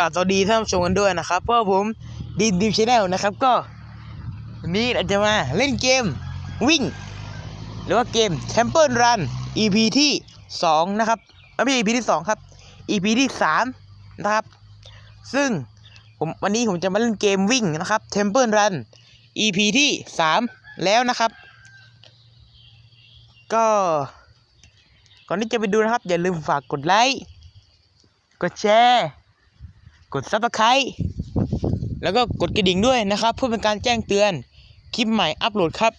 กาสวัสดีท่านผู้ชมกันด้วยนะครับเพราะผมดีดีชแนลนะครับก็วันนี้เราจะมาเล่นเกมวิ่ง หรือว่าเกม Temple Run EP ที่ 2 นะครับไม่ใช่ EP ที่ 2 ครับ EP ที่ 3 นะครับ ซึ่งผมวันนี้ผมจะมาเล่นเกมวิ่งนะครับ Temple Run EP ที่ 3 แล้วนะครับ ก็ก่อนที่จะไปดูนะครับ อย่าลืมฝากกดไลค์กดแชร์ กด subscribe แล้วก็กดกระดิ่งด้วยนะครับ เพื่อเป็นการแจ้งเตือนคลิปใหม่อัปโหลดครับ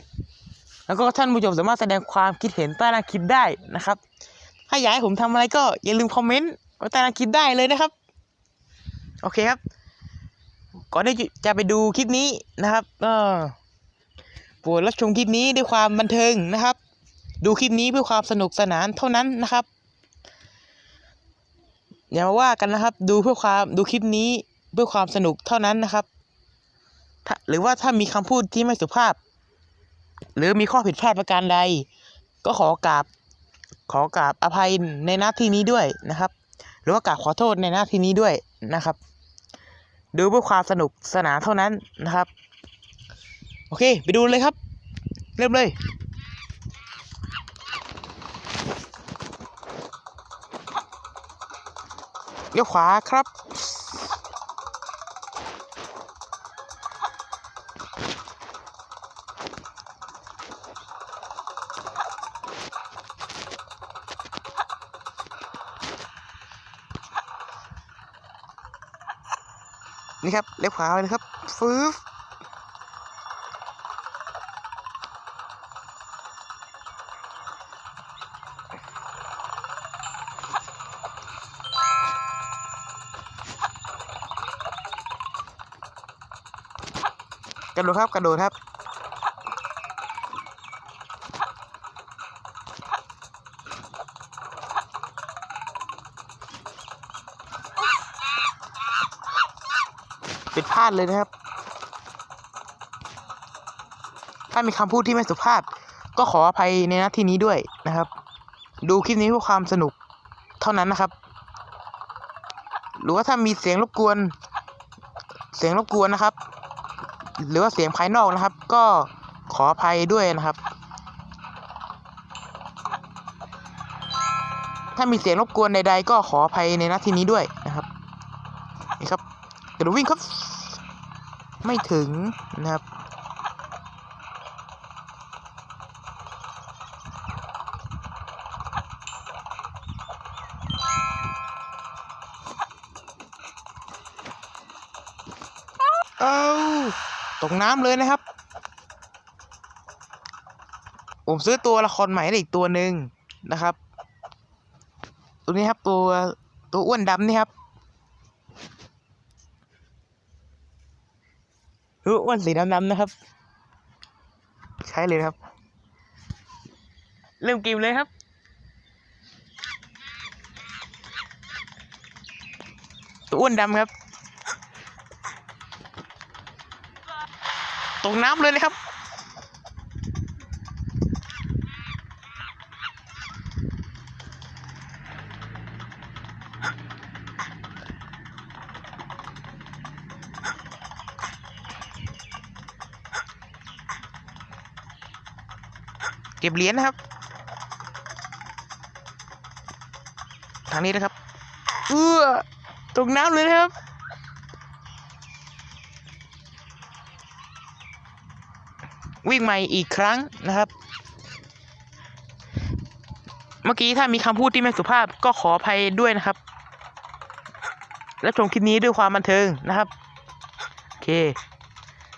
แล้วก็ท่านผู้ชมสามารถแสดงความคิดเห็นใต้ล่างคลิปได้นะครับ ถ้าอยากให้ผมทำอะไรก็อย่าลืมคอมเมนต์ไว้ใต้ล่างคลิปได้เลยนะครับ โอเคครับ ก่อนที่จะไปดูคลิปนี้นะครับก็โปรดรับชมคลิปนี้ด้วยความบันเทิงนะครับ ดูคลิปนี้เพื่อความสนุกสนานเท่านั้นนะครับ อย่ามาว่ากันนะครับ ดูเพื่อความดูคลิปนี้เพื่อความสนุกเท่านั้นนะครับหรือว่าถ้ามีคำพูดที่ไม่สุภาพ หรือมีข้อผิดพลาดประการใด ก็ขอกราบขอกราบอภัยในหน้าที่นี้ด้วยนะครับ หรือว่ากราบขอโทษในหน้าที่นี้ด้วยนะครับ ดูเพื่อความสนุกสนานเท่านั้นนะครับ โอเค ไปดูเลยครับ เริ่มเลย เลี้ยวขวาครับ นี่ครับเลี้ยวขวาเลยครับฟื้ กระโดดครับกระโดดครับผิดพลาดเลยนะครับ ถ้ามีคำพูดที่ไม่สุภาพ ก็ขออภัยในหน้าที่นี้ด้วยนะครับ ดูคลิปนี้เพื่อความสนุกเท่านั้นนะครับ หรือว่าถ้ามีเสียงรบกวน เสียงรบกวนนะครับ หรือว่าเสียงภายนอกนะครับ ก็ขออภัยด้วยนะครับ ถ้ามีเสียงรบกวนใดๆ ก็ขออภัยในนาทีนี้ด้วยนะครับนี่ครับกระวิ่งครับ ไม่ถึงนะครับเอา ตกน้ำเลยนะครับ ผมซื้อตัวละครใหม่ได้อีกตัวหนึ่งนะครับ ตัวนี้ครับตัวตัวอ้วนดำนี่ครับเอออ้วนสีดำๆนะครับ ใช้เลยนะครับ เริ่มเกมเลยครับตัวอ้วนดำครับ ตกน้ำเลยนะครับ เก็บเหรียญนะครับ ทางนี้นะครับ เอื้อตกน้ำเลยนะครับ วิ่งใหม่อีกครั้งนะครับ เมื่อกี้ถ้ามีคำพูดที่ไม่สุภาพก็ขออภัยด้วยนะครับ และชมคลิปนี้ด้วยความบันเทิงนะครับ โอเค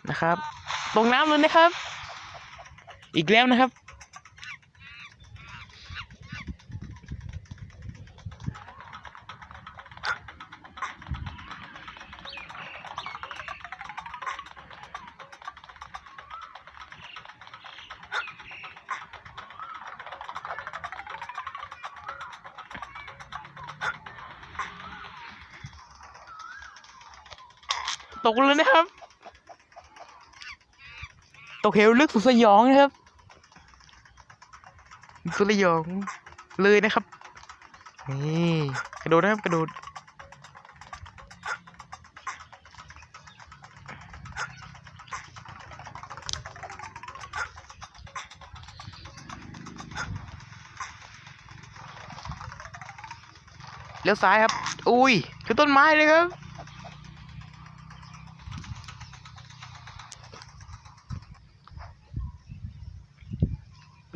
นะครับ ตรงน้ำเลยนะครับ อีกแล้วนะครับ ตกเลยนะครับ ตกเหวลึกสุดสยองนะครับ สุดสยองเลยนะครับ นี่กระโดดนะครับกระโดดเลี้ยวซ้ายครับ อุ้ยคือต้นไม้เลยครับ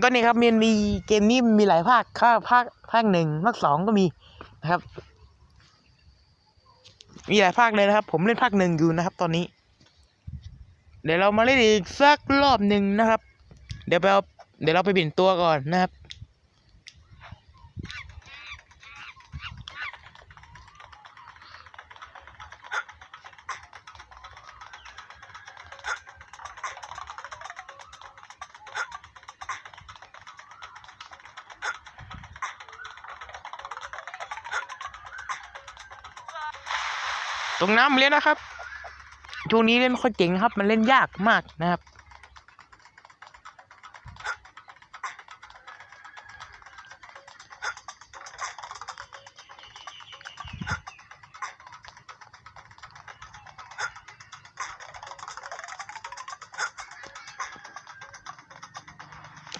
ก็นี่ครับมันมีเกมนี้มีหลายภาคค่าภาคภาคหนึ่งภาคสองก็มีนะครับ มีหลายภาคเลยนะครับ ผมเล่นภาคหนึ่งอยู่นะครับ ตอนนี้ เดี๋ยวเรามาเล่นอีกสักรอบหนึ่งนะครับ เดี๋ยวเราเดี๋ยวเราไปเปลี่ยนตัวก่อนนะครับ ตรงน้ำเล่นนะครับช่วงนี้เล่นไม่ค่อยเก่งครับ มันเล่นยากมากนะครับ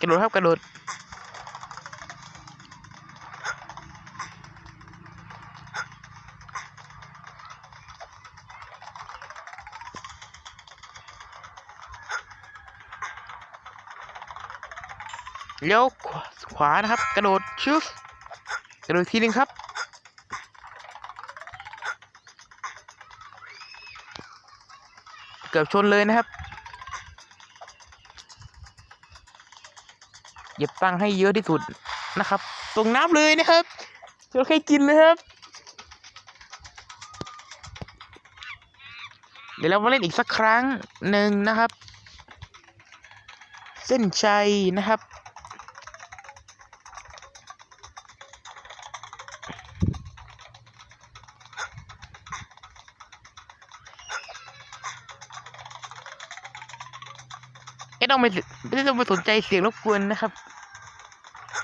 กระโดดครับกระโดด เลี้ยวขวานะครับ กระโดดชึบกระโดดทีนึงครับ เกือบชนเลยนะครับเหยียบตั้งให้เยอะที่สุดนะครับ ตรงน้ำเลยนะครับเราแค่กินนะครับ เดี๋ยวเรามาเล่นอีกสักครั้งหนึ่งนะครับ เส้นชัยนะครับ ไม่ต้องไปไม่ต้องไปสนใจเสียงรบกวนนะครับ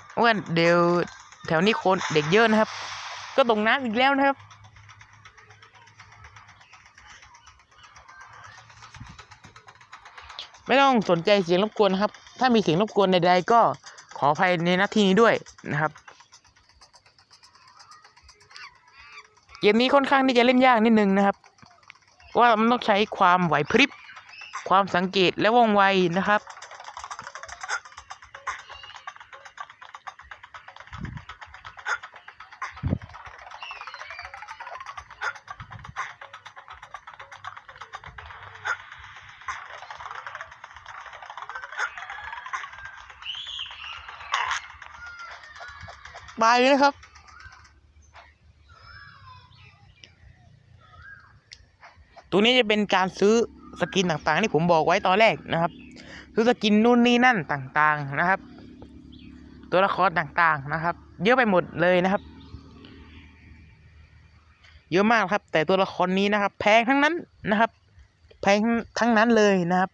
เพราะว่าเดี๋ยวแถวนี้คนเด็กเยอะนะครับ ก็ตรงน้ำอีกแล้วนะครับ ไม่ต้องสนใจเสียงรบกวนนะครับ ถ้ามีเสียงรบกวนใดๆก็ขออภัยในหน้าที่นี้ด้วยนะครับเกมนี้ค่อนข้างที่จะเล่นยากนิดนึงนะครับ ว่ามันต้องใช้ความไหวพริบ ความสังเกตและว่องไวนะครับ บายเลยนะครับตัวนี้จะเป็นการซื้อ สกินต่างๆที่ผมบอกไว้ตอนแรกนะครับซื้อสกินนู่นนี่นั่นต่างๆนะครับ ตัวละครต่างๆนะครับ เยอะไปหมดเลยนะครับ เยอะมากครับ แต่ตัวละครนี้นะครับ แพงทั้งนั้นนะครับ แพงทั้งนั้นเลยนะครับ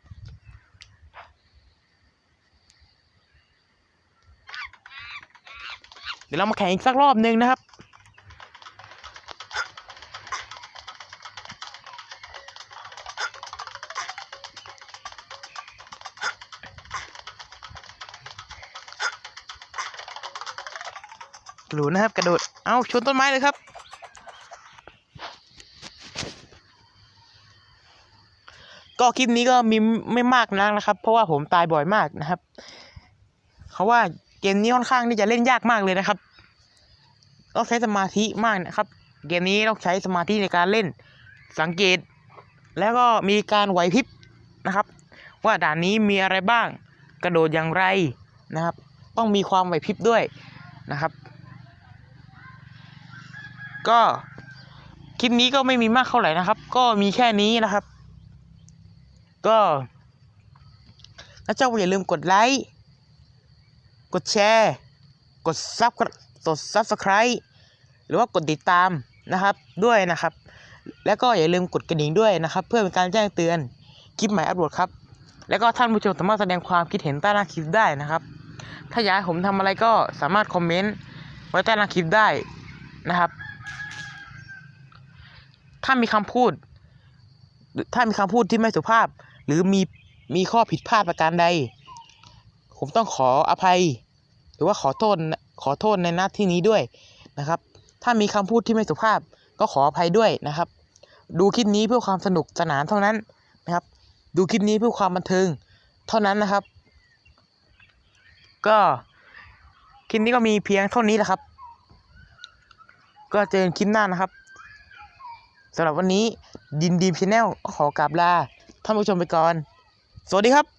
เดี๋ยวเรามาแข่งอีกสักรอบหนึ่งนะครับ กระโดนะครับ กระโดด เอาชนต้นไม้เลยครับ ก็คลิปนี้ก็มีไม่มากนักนะครับ เพราะว่าผมตายบ่อยมากนะครับ เขาว่าเกมนี้ค่อนข้างที่จะเล่นยากมากเลยนะครับ ต้องใช้สมาธิมากนะครับ เกมนี้ต้องใช้สมาธิในการเล่น สังเกต แล้วก็มีการไหวพริบนะครับ ว่าด่านนี้มีอะไรบ้าง กระโดดอย่างไรนะครับ ต้องมีความไหวพริบด้วยนะครับ ก็คลิปนี้ก็ไม่มีมากเท่าไหร่นะครับ ก็มีแค่นี้นะครับ ก็แล้วเจ้าอย่าลืมกดไลค์ กดแชร์ กดซับกดซับสไครต์หรือว่ากดติดตามนะครับด้วยนะครับ แล้วก็อย่าลืมกดกระดิ่งด้วยนะครับ เพื่อเป็นการแจ้งเตือนคลิปใหม่อัปโหลดครับ แล้วก็ท่านผู้ชมสามารถแสดงความคิดเห็นใต้หน้าคลิปได้นะครับ ถ้าอยากให้ผมทำอะไรก็สามารถคอมเมนต์ไว้ใต้หน้าคลิปได้นะครับ ถ้ามีคำพูด ถ้ามีคำพูดที่ไม่สุภาพ หรือมีมีข้อผิดพลาดประการใด ผมต้องขออภัย หรือว่าขอโทษขอโทษในหน้าที่นี้ด้วยนะครับ ถ้ามีคำพูดที่ไม่สุภาพ ก็ขออภัยด้วยนะครับ ดูคลิปนี้เพื่อความสนุกสนานเท่านั้นนะครับ ดูคลิปนี้เพื่อความบันเทิงเท่านั้นนะครับ ก็คลิปนี้ก็มีเพียงเท่านี้แหละครับ ก็เจอกันคลิปหน้านะครับ สำหรับวันนี้ดินดีมชาแนลขอกราบลาท่านผู้ชมไปก่อน สวัสดีครับ